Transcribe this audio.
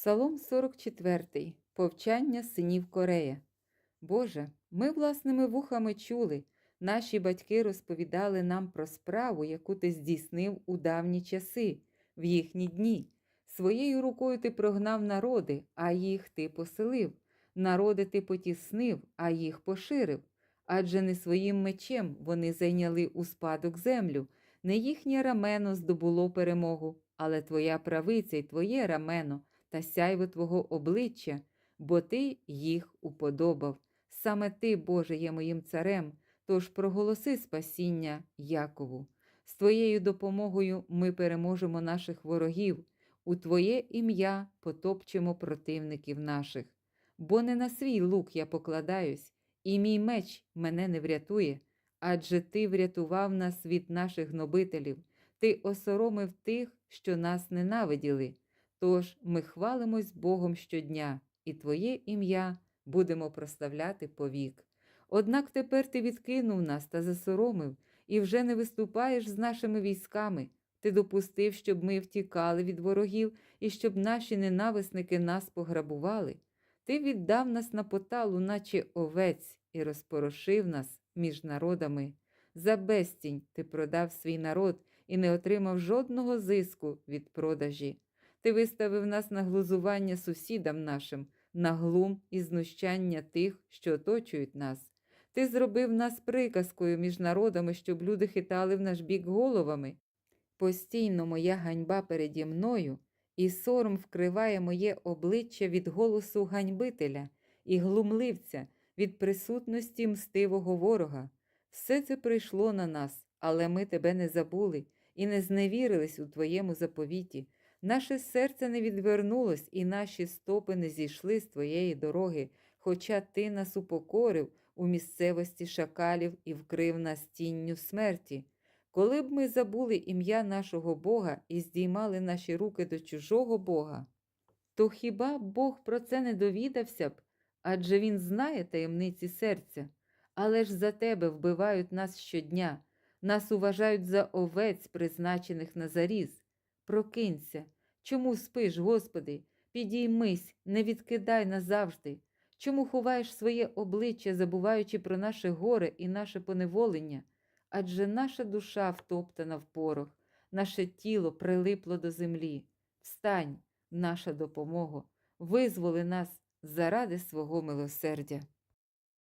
Псалом 44. Повчання синів Корея. Боже, ми власними вухами чули, наші батьки розповідали нам про справу, яку ти здійснив у давні часи, в їхні дні. Своєю рукою ти прогнав народи, а їх ти поселив. Народи ти потіснив, а їх поширив. Адже не своїм мечем вони зайняли у спадок землю, не їхнє рамено здобуло перемогу, але твоя правиця й твоє рамено та сяйво Твого обличчя, бо Ти їх уподобав. Саме Ти, Боже, є моїм царем, тож проголоси спасіння Якову. З Твоєю допомогою ми переможемо наших ворогів, у Твоє ім'я потопчемо противників наших. Бо не на свій лук я покладаюсь, і мій меч мене не врятує, адже Ти врятував нас від наших гнобителів, Ти осоромив тих, що нас ненавиділи. Тож ми хвалимось Богом щодня, і Твоє ім'я будемо прославляти повік. Однак тепер ти відкинув нас та засоромив, і вже не виступаєш з нашими військами. Ти допустив, щоб ми втікали від ворогів і щоб наші ненависники нас пограбували. Ти віддав нас на поталу, наче овець, і розпорошив нас між народами. За безцінь ти продав свій народ і не отримав жодного зиску від продажі. Ти виставив нас на глузування сусідам нашим, на глум і знущання тих, що оточують нас. Ти зробив нас приказкою між народами, щоб люди хитали в наш бік головами. Постійно моя ганьба переді мною, і сором вкриває моє обличчя від голосу ганьбителя і глумливця від присутності мстивого ворога. Все це прийшло на нас, але ми тебе не забули і не зневірились у твоєму заповіті. Наше серце не відвернулось, і наші стопи не зійшли з твоєї дороги, хоча ти нас упокорив у місцевості шакалів і вкрив нас тінню смерті. Коли б ми забули ім'я нашого Бога і здіймали наші руки до чужого Бога, то хіба Бог про це не довідався б, адже Він знає таємниці серця, але ж за тебе вбивають нас щодня, нас уважають за овець, призначених на заріз. Прокинься, чому спиш, Господи? Підіймись, не відкидай назавжди. Чому ховаєш своє обличчя, забуваючи про наше горе і наше поневолення? Адже наша душа втоптана в порох, наше тіло прилипло до землі. Встань, наша допомога, визволи нас заради свого милосердя.